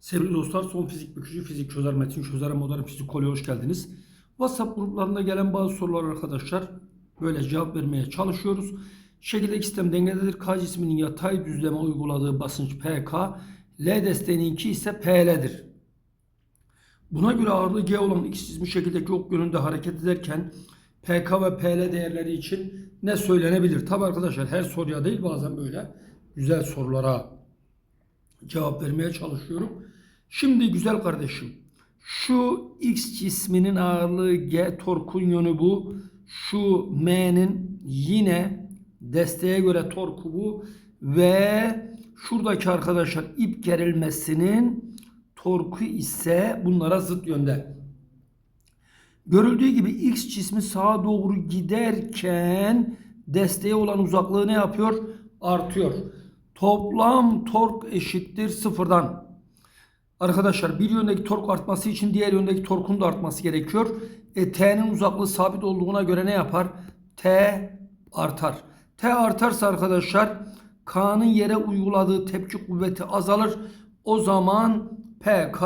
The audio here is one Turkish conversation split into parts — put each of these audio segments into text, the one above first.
Sevgili dostlar son fizik bükücü fizik çözer metin çözer modern fizik kolye hoş geldiniz. WhatsApp gruplarında gelen bazı sorular arkadaşlar böyle cevap vermeye çalışıyoruz. Şekildeki sistem dengededir. K cisminin yatay düzleme uyguladığı basınç PK, L desteğininki ise PL'dir. Buna göre ağırlığı G olan X cismi şekildeki ok yönünde hareket ederken PK ve PL değerleri için ne söylenebilir? Tabi arkadaşlar her soruya değil bazen böyle güzel sorulara cevap vermeye çalışıyorum. Şimdi güzel kardeşim şu X cisminin ağırlığı G torkun yönü bu. Şu M'nin yine desteğe göre torku bu ve şuradaki arkadaşlar ip gerilmesinin torku ise bunlara zıt yönde. Görüldüğü gibi X cismi sağa doğru giderken desteğe olan uzaklığı ne yapıyor? Artıyor. Toplam tork eşittir sıfırdan. Arkadaşlar bir yöndeki tork artması için diğer yöndeki torkun da artması gerekiyor. E, T'nin uzaklığı sabit olduğuna göre ne yapar? T artar. T artarsa arkadaşlar K'nın yere uyguladığı tepki kuvveti azalır. O zaman PK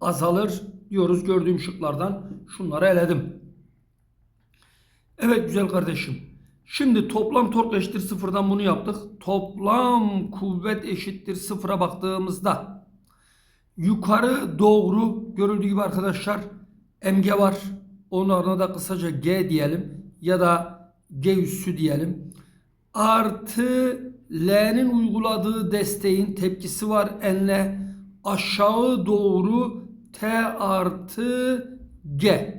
azalır diyoruz gördüğüm şıklardan. Şunları eledim. Evet güzel kardeşim. Şimdi toplam tork eşittir sıfırdan bunu yaptık. Toplam kuvvet eşittir sıfıra baktığımızda yukarı doğru görüldüğü gibi arkadaşlar MG var. Onun adına da kısaca G diyelim ya da G üssü diyelim. Artı L'nin uyguladığı desteğin tepkisi var N'le aşağı doğru T artı G.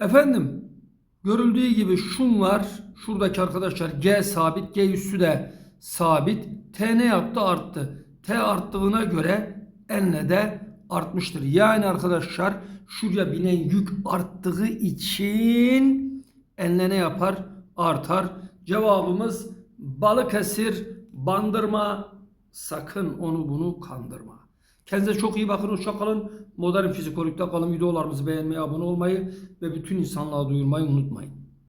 Efendim görüldüğü gibi şunlar şuradaki arkadaşlar G sabit G üssü de sabit. T ne yaptı arttı. T arttığına göre N'le de artmıştır. Yani arkadaşlar şuraya binen yük arttığı için N'le ne yapar? Artar. Cevabımız Balıkesir bandırma sakın onu bunu kandırma. Kendinize çok iyi bakın. Hoşça kalın. Modern Fizikolog'da kalın. Videolarımızı beğenmeyi, abone olmayı ve bütün insanlığa duyurmayı unutmayın.